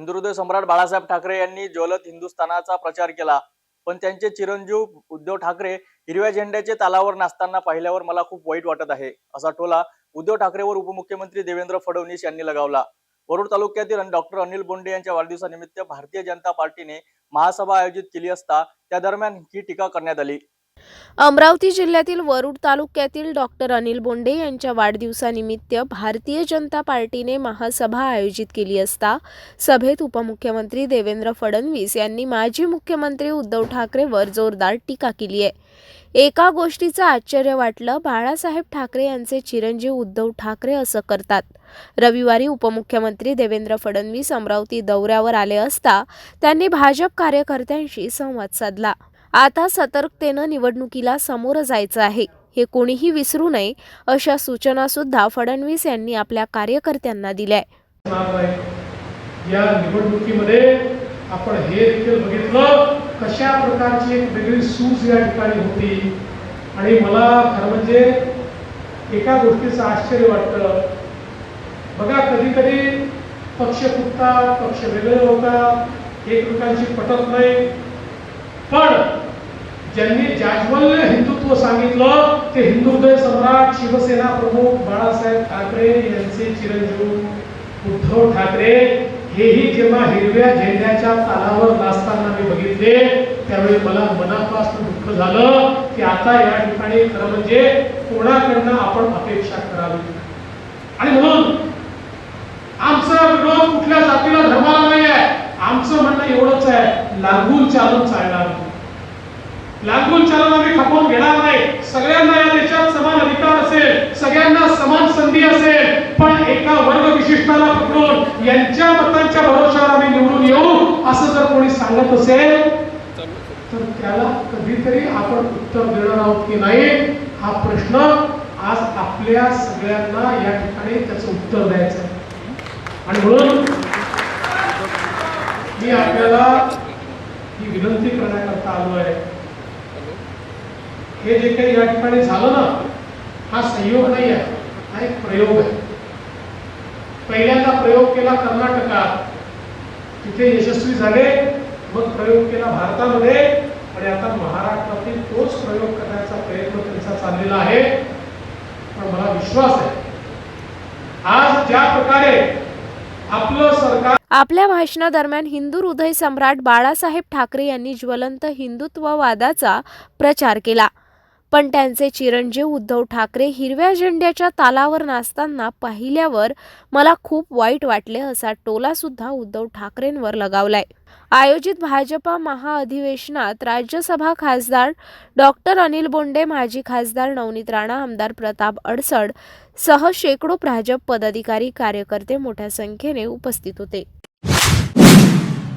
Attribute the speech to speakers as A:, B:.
A: हिंदुहृदय सम्राट बाळासाहेब ठाकरे यांनी ज्वलत हिंदुस्थानाचा प्रचार केला. पण त्यांचे चिरंजीव उद्धव ठाकरे हिरव्या झेंड्याचे तालावर नाचताना पाहिल्यावर मला खूप वाईट वाटत आहे असा टोला उद्धव ठाकरेवर उपमुख्यमंत्री देवेंद्र फडणवीस यांनी लगावला. वरुड तालुक्यातील डॉक्टर अनिल बोंडे यांच्या वाढदिवसानिमित्त भारतीय जनता पार्टीने महासभा आयोजित केली असता त्या दरम्यान ही टीका करण्यात आली.
B: अमरावती जिल्ह्यातील वरुड तालुक्यातील डॉक्टर अनिल बोंडे यांच्या वाढदिवसानिमित्त भारतीय जनता पार्टीने महासभा आयोजित केली असता सभेत उपमुख्यमंत्री देवेंद्र फडणवीस यांनी माजी मुख्यमंत्री उद्धव ठाकरेवर जोरदार टीका केली आहे. एका गोष्टीचं आश्चर्य वाटलं बाळासाहेब ठाकरे यांचे चिरंजीव उद्धव ठाकरे असं करतात. रविवारी उपमुख्यमंत्री देवेंद्र फडणवीस अमरावती दौऱ्यावर आले असता त्यांनी भाजप कार्यकर्त्यांशी संवाद साधला. आता सतर्कतेनं निवडणुकीला सामोरं जायचं आहे. हे कोणीही विसरू नये अशा सूचना सुद्धा फडणवीस यांनी आपल्या कार्यकर्त्यांना दिल्या
C: या निवडणुकीमध्ये आपण हे देखील बघितलं कशा प्रकारची एक वेगळी सूज या ठिकाणी होती. आणि मला खरं म्हणजे एका गोष्टीचं आश्चर्य वाटतं. बघा कधी कधी पक्ष फुटतात पक्ष वेगळे होतात एकमेकांशी पटत नाही. पण ज्यांनी जाज्वल्य हिंदुत्व सांगितलं ते हिंदुदय सम्राट शिवसेना प्रमुख बाळासाहेब ठाकरे यांचे चिरंजीव उद्धव ठाकरे हेही जेव्हा हिरव्या झेंड्याच्या तालावर नाचताना मी बघितले त्यावेळी मला मनापासून दुःख झालं की आता या ठिकाणी खरं म्हणजे कोणाकडनं आपण अपेक्षा करावी आणि म्हणून आमचा विरोध कुठल्या जातीला धर्माला नाही आहे आमचं म्हणणं एवढंच आहे लागून चालून चालणार नाही. लागून चालून आम्ही खपवून घेणार नाही. सगळ्यांना या देशात समान अधिकार असेल सगळ्यांना समान संधी असेल. पण एका वर्ग विशिष्टाला पकडून यांच्या मतांच्या भरोशावर आम्ही निवडून येऊ असं जर कोणी सांगत असेल तर त्याला कधीतरी आपण उत्तर देणार आहोत की नाही हा प्रश्न आज आपल्या सगळ्यांना या ठिकाणी त्याचं उत्तर द्यायचं आणि म्हणून मी आपल्याला ही विनंती करण्याकरता आलो आहे. हे जे काही या ठिकाणी झालं ना हा संयोग नाही आहे हा एक प्रयोग आहे. पहिल्यांदा प्रयोग केला कर्नाटकात तिथे यशस्वी झाले मग प्रयोग केला भारतामध्ये आणि आता महाराष्ट्रातील तोच प्रयोग करण्याचा प्रयत्न त्यांचा चाललेला आहे. पण मला विश्वास आहे आज ज्या प्रकारे आपलं सरकार
B: आपल्या भाषणादरम्यान हिंदू हृदय सम्राट बाळासाहेब ठाकरे यांनी ज्वलंत हिंदुत्ववादाचा प्रचार केला. पण त्यांचे चिरंजीव उद्धव ठाकरे हिरव्या झेंड्याच्या तालावर नाचताना पाहिल्यावर मला खूप वाईट वाटले असा टोला सुद्धा उद्धव ठाकरेंवर लगावलाय. आयोजित भाजपा महाअधिवेशनात राज्यसभा खासदार डॉक्टर अनिल बोंडे माजी खासदार नवनीत राणा आमदार प्रताप अडसड सह शेकडो भाजप पदाधिकारी कार्यकर्ते मोठ्या संख्येने उपस्थित होते.